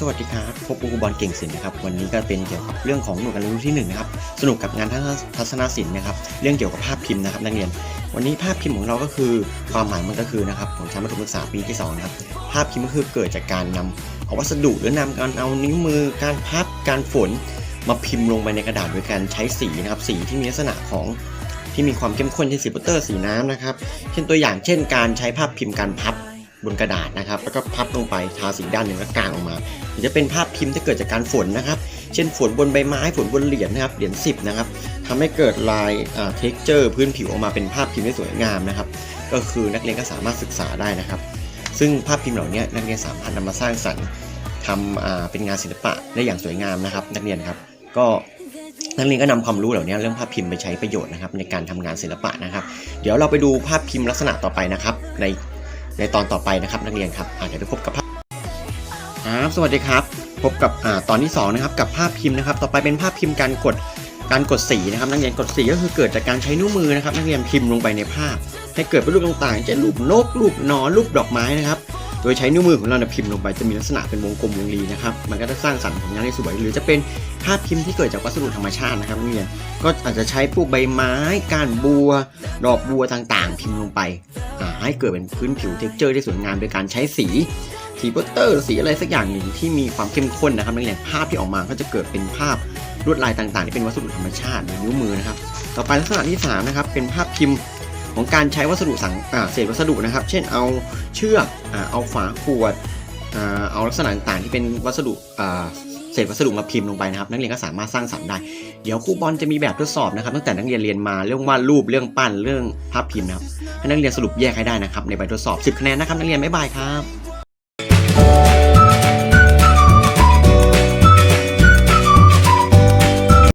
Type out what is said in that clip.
สวัสดีครับ พบกับครูบอลเก่งศิลป์นะครับ วันนี้ก็เป็นเกี่ยวกับเรื่องของหน่วยการเรียนรู้ที่หนึ่งนะครับ สนุกกับงานทัศนศิลป์นะครับ เรื่องเกี่ยวกับภาพพิมพ์นะครับนักเรียน วันนี้ภาพพิมพ์ของเราก็คือความหมายมันก็คือนะครับของชั้นประถมศึกษาปีที่สองนะครับ ภาพพิมพ์ก็คือเกิดจากการนำเอาวัสดุหรือนำการเอานิ้วมือ การพับ การฝน มาพิมพ์ลงไปในกระดาษโดยการใช้สีนะครับ สีที่มีลักษณะของที่มีความเข้มข้นเช่นสีโปสเตอร์สีน้ำนะครับ เช่นตัวอย่างเช่น การใช้ภาพพิมพ์การพับ บนกระดาษนะครับ แล้วก็พับลงไปทาสีด้านหนึ่งแล้วกางออกมาหรือจะเป็นภาพพิมพ์ที่เกิดจากการฝนนะครับ เช่นฝนบนใบไม้ฝนบนเหรียญนะครับเหรียญสิบนะครับทำให้เกิดลายอ่า texture พื้นผิวออกมาเป็นภาพพิมพ์ที่สวยงามนะครับ ก็คือนักเรียนก็สามารถศึกษาได้นะครับ ซึ่งภาพพิมพ์เหล่านี้นักเรียนสามารถนำมาสร้างสรรค์ทำอ่าเป็นงานศิลปะได้อย่างสวยงามนะครับ นักเรียนครับก็นักเรียนก็นำความรู้เหล่านี้เรื่องภาพพิมพ์ไปใช้ประโยชน์นะครับในการทำงานศิลปะนะครับ เดี๋ยวเราไปดูภาพพิมพ์ลักษณะต่อไปนะครับใน ในตอนต่อไปนะครับนักเรียนครับอาเดี๋ยวไปพบกับภาพครับสวัสดีครับ พบกับอ่าตอนที่สองนะครับกับภาพพิมพ์นะครับ ต่อไปเป็นภาพพิมพ์การกดการกดสีนะครับ นักเรียนกดสีก็คือเกิดจากการใช้นิ้วมือนะครับ นักเรียนพิมพ์ลงไปในภาพ ให้เกิดเป็นรูปต่างๆเช่นรูปนกรูปหนอนรูปดอกไม้นะครับ ดยใช้นิ้วมือของเราพิมพ์ลงไปจะมีลักษณะเป็นวงกลมวงรีนะครับ มันก็จะสร้างสรรค์ผลงานได้สวย หรือจะเป็นภาพพิมพ์ที่เกิดจากวัสดุธรรมชาตินะครับนักเรียนก็อาจจะใช้พวกใบไม้ ก้านบัว ดอกบัวต่างๆ พิมพ์ลงไปให้เกิดเป็นพื้นผิวเท็กเจอร์ที่สวยงามโดยการใช้สีสีโปสเตอร์สีอะไรสักอย่างหนึ่งที่มีความเข้มข้นนะครับนักเรียนภาพที่ออกมาก็จะเกิดเป็นภาพลวดลายต่างๆ ที่เป็นวัสดุธรรมชาติหรือนิ้วมือนะครับ ต่อไปลักษณะที่สามนะครับเป็นภาพพิมพ์ ของการใช้วัสดุสังเศษวัสดุนะครับ เช่นเอาเชือกอเอาฝาขวดอเอาลักษณะต่างๆที่เป็นวัสดุเศษวัสดุมาพิมพ์ลงไปนะครับ นักเรียนก็สามารถสร้างสรรค์ได้ เดี๋ยวครูบอลจะมีแบบทดสอบนะครับ ตั้งแต่นักเรียนเรียนมาเรื่องวาดรูปเรื่องปั้นเรื่องภาพพิมพ์นะครับให้นักเรียนสรุปแยกให้ได้นะครับในใบทดสอบ 10คะแนนนะครับนักเรียนบ๊ายบายครับ